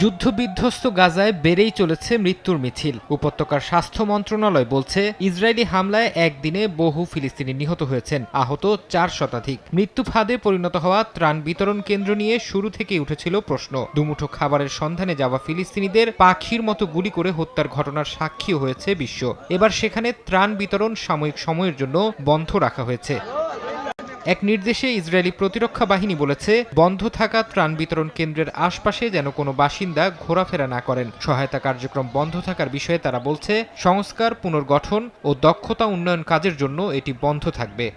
যুদ্ধবিধ্বস্ত গাজায় বেড়েই চলেছে মৃত্যুর মিছিল। উপত্যকার স্বাস্থ্য মন্ত্রণালয় বলছে, ইসরায়েলি হামলায় একদিনে বহু ফিলিস্তিনি নিহত হয়েছেন, আহত চার শতাধিক। মৃত্যু ফাঁদে পরিণত হওয়া ত্রাণ বিতরণ কেন্দ্র নিয়ে শুরু থেকেই উঠেছিল প্রশ্ন। দুমুঠো খাবারের সন্ধানে যাওয়া ফিলিস্তিনিদের পাখির মতো গুলি করে হত্যার ঘটনার সাক্ষী হয়েছে বিশ্ব। এবার সেখানে ত্রাণ বিতরণ সাময়িক সময়ের জন্য বন্ধ রাখা হয়েছে। এক নির্দেশে ইসরায়েলি প্রতিরক্ষা বাহিনী বলেছে, বন্ধ থাকা ত্রাণ বিতরণ কেন্দ্রের আশপাশে যেন কোনো বাসিন্দা ঘোরাফেরা না করেন। সহায়তা কার্যক্রম বন্ধ থাকার বিষয়ে তারা বলছে, সংস্কার, পুনর্গঠন ও দক্ষতা উন্নয়ন কাজের জন্য এটি বন্ধ থাকবে।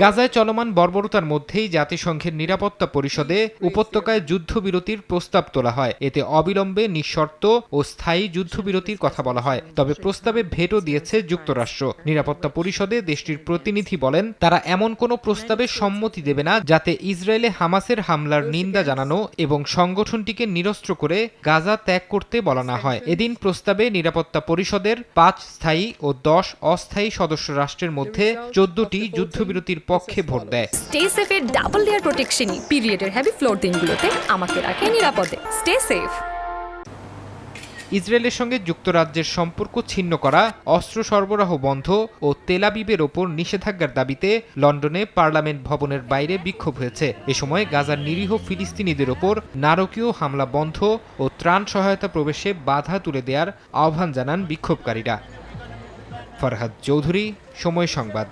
গাজায় চলমান বর্বরতার মধ্যেই জাতিসংঘের নিরাপত্তা পরিষদে উপত্যকায় যুদ্ধবিরতির প্রস্তাব তোলা হয়। এতে অবিলম্বে, নিঃশর্ত ও স্থায়ী যুদ্ধবিরতির কথা বলা হয়। তবে প্রস্তাবে ভেটো দিয়েছে যুক্তরাষ্ট্র। নিরাপত্তা পরিষদে দেশটির প্রতিনিধি বলেন, তারা এমন কোনো প্রস্তাবে সম্মতি দেবে না যাতে ইসরায়েলে হামাসের হামলার নিন্দা জানানো এবং সংগঠনটিকে নিরস্ত্র করে গাজা ত্যাগ করতে বলা না হয়। এদিন প্রস্তাবে নিরাপত্তা পরিষদের পাঁচ স্থায়ী ও দশ অস্থায়ী সদস্য রাষ্ট্রের মধ্যে চোদ্দটি যুদ্ধবিরতির পক্ষে ভোট দেয়। স্টে সেফের ডাবল লেয়ার প্রোটেকশনই পিরিয়ডের হ্যাভি ফ্লোর দিনগুলোতে আমাকে রাখে নিরাপদে। স্টে সেফ ইসরায়েলের সঙ্গে যুক্তরাজ্যের সম্পর্ক ছিন্ন করা অস্ত্র সরবরাহ বন্ধ ও তেলাবিবের ওপর নিষেধাজ্ঞার দাবিতে লন্ডনে পার্লামেন্ট ভবনের বাইরে বিক্ষোভ হয়েছে। এ সময় গাজার নিরীহ ফিলিস্তিনিদের ওপর নারকীয় হামলা বন্ধ ও ত্রাণ সহায়তা প্রবেশে বাধা তুলে দেওয়ার আহ্বান জানান বিক্ষোভকারীরা। ফরহাদ চৌধুরী সময় সংবাদ।